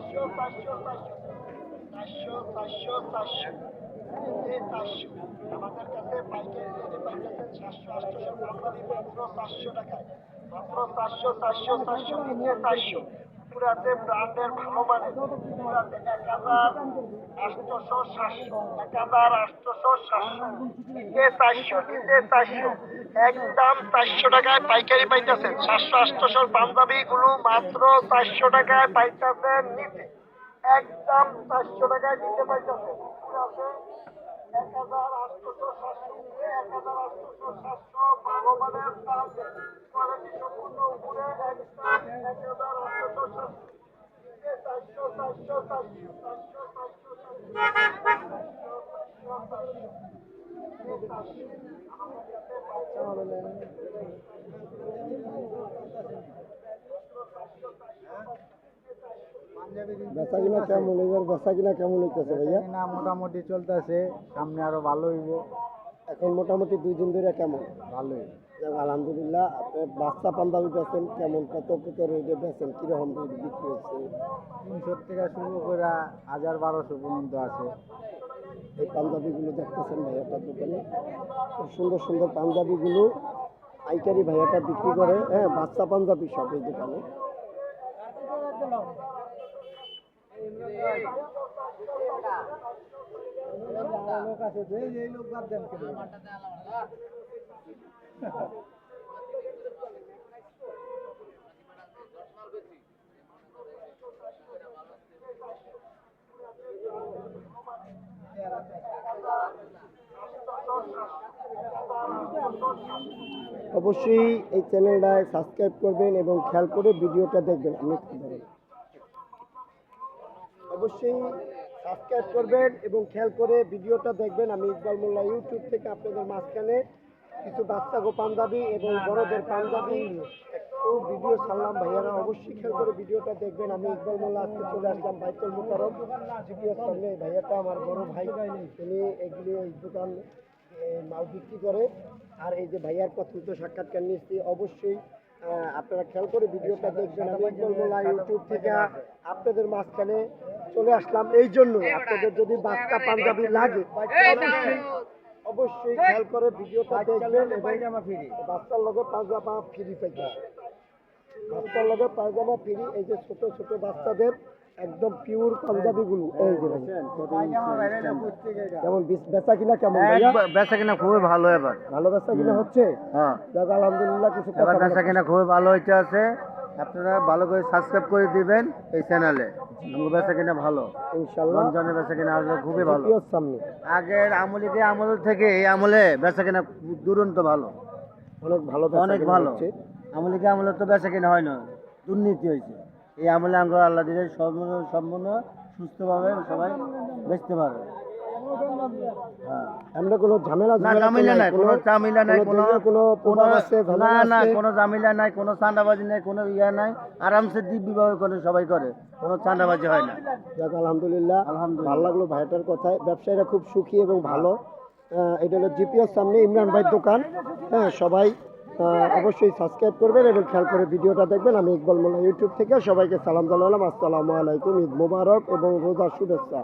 চারশো চারশো চারশো চারশো চারশো এই যে চারশো আমাদের কাছে পাইকারি রেটে পাইতেছেন সাতশো আটশোশো পাঞ্জাবি মাত্র চারশো টাকায় মাত্র চারশো চারশো চারশো নিচে চারশো পুরাতে ব্র্যান্ডের ভালো মানের পুরাতে এক হাজার আটশোশো সাতশো এক হাজার আটশোশো সাতশো। নিচে চারশো নিচে চারশো। একদম চারশো টাকায় পাইকারি পাইতেছেন সাতশো আটশোশোর পাঞ্জাবি গুলো মাত্র চারশো টাকায় পাইতেছেন নিচে। একদম চারশো টাকায় নিতে পাইতেছেন পুরাতে এক হাজার আটশোশো সাতশো নিচে এক হাজার আটশোশো সাতশো, ভালো মানের কোয়ালিটি সম্পূর্ণ উপরে, একদম এক হাজার বেচা কিনা কেমন? এবার বেচা কিনা কেমন হইতেছে ভাইয়া? না মোটামুটি চলতেছে সামনে আরও ভালো হইব। এখন মোটামুটি দুই দিন ধরে কেমন? ভালোই। যাক, আলহামদুলিল্লাহ আপনি বাচ্চা পাঞ্জাবি বেচেন কেমন কত কত রেটে বেচেন কীরকম রেট বিক্রি হচ্ছে? তিনশো থেকে শুরু করে হাজার বারোশো পর্যন্ত আছে। এই পাঞ্জাবিগুলো দেখতেছেন ভাইয়াটার দোকানে? খুব সুন্দর সুন্দর পাঞ্জাবিগুলো পাইকারি ভাইয়াটা বিক্রি করে। হ্যাঁ বাচ্চা পাঞ্জাবি সব এই দোকানে। লোক আছে যে এই লোক বাদ দেন অবশ্যই এই চ্যানেলটায় সাবস্ক্রাইব করবেন এবং খেয়াল করে ভিডিওটা দেখবেন। একটু অবশ্যই সাবস্ক্রাইব করবেন এবং খেয়াল করে ভিডিওটা দেখবেন। আমি ইকবাল মোল্লা ইউটিউব থেকে আপনাদের মাঝখানে কিছু বাচ্চা গো পাঞ্জাবি এবং বড়দের পাঞ্জাবি ও ভিডিও ছাড়লাম ভাইয়ারা, অবশ্যই খেয়াল করে ভিডিওটা দেখবেন। আমি ইকবাল মোল্লা আজকে চলে আসলাম বাইতুল মোতারক জিপিএস সামনে ভাইয়াটা আমার বড় ভাই, তিনি এগুলি এই দোকান মাল বিক্রি করে। আর এই যে ভাইয়ার তো সাক্ষাৎকার নিচ্ছি অবশ্যই আপনারা খেয়াল করে ভিডিওটা দেখবেন। আমি ইকবাল মোল্লা ইউটিউব থেকে আপনাদের মাঝখানে চলে আসলাম। এই জন্য আপনাদের যদি বাচ্চা পাঞ্জাবি লাগে অবশ্যই খেয়াল করে ভিডিওটা দেখবেন এবং বাচ্চার লগে পাঞ্জামা ফ্রি পাইতে বাচ্চার লগে পায়জামা ফ্রি এই যে ছোট ছোট বাচ্চাদের একদম পিওর পাঞ্জাবিগুলো। এই যে ভাই। কেমন বেচা কিনা কেমন বেচা কিনা খুবই ভালো এবার। ভালো বেচা কিনা হচ্ছে? হ্যাঁ। আলহামদুলিল্লাহ কিছু কথা বেচা কিনা খুবই ভালো হইতে আছে। আপনারা ভালো করে সাবস্ক্রাইব করে দিবেন এই চ্যানেলে আমার বেচা কিনা ভালো। ইনশাল্লাহ। রমজানের বেচা কিনা আসলে খুবই ভালো। সামনে। আগের আমলিকে আমল থেকে এই আমলে বেচা কিনা দুরন্ত ভালো। অনেক ভালো অনেক ভালো। হচ্ছে। আমলিকে আমলে তো বেচা কিনা হয় না দুর্নীতি হয়েছে। এই আমলে আঙ্গ আল্লাহ দিলে সম্পূর্ণ সম্পূর্ণ সুস্থভাবে সবাই বেচতে পারবে। এমনি কোনো ঝামেলা না ঝামেলা নাই কোনো জামিলা নাই কোনো কোনো কোনো প্রভাব আছে না না কোনো জামিলা নাই কোনো চাঁদাবাজি নাই কোনো ইয়া নাই। আরামসে দিব্যভাবে করে সবাই করে কোনো চাঁদাবাজি হয় না। যাক আলহামদুলিল্লাহ আলহামদুলিল্লাহ। ভালো লাগল ভাইটার কথায়। ব্যবসায়ীরা খুব সুখী এবং ভালো। এটা হলো জিপিওর সামনে ইমরান ভাইয়ের দোকান। হ্যাঁ সবাই অবশ্যই সাবস্ক্রাইব করবেন এবং খেয়াল করে ভিডিওটা দেখবেন। আমি ইকবাল মোল্লা ইউটিউব থেকে সবাইকে সালাম জানালাম। আসসালামু আলাইকুম ঈদ মোবারক এবং রোজার শুভেচ্ছা।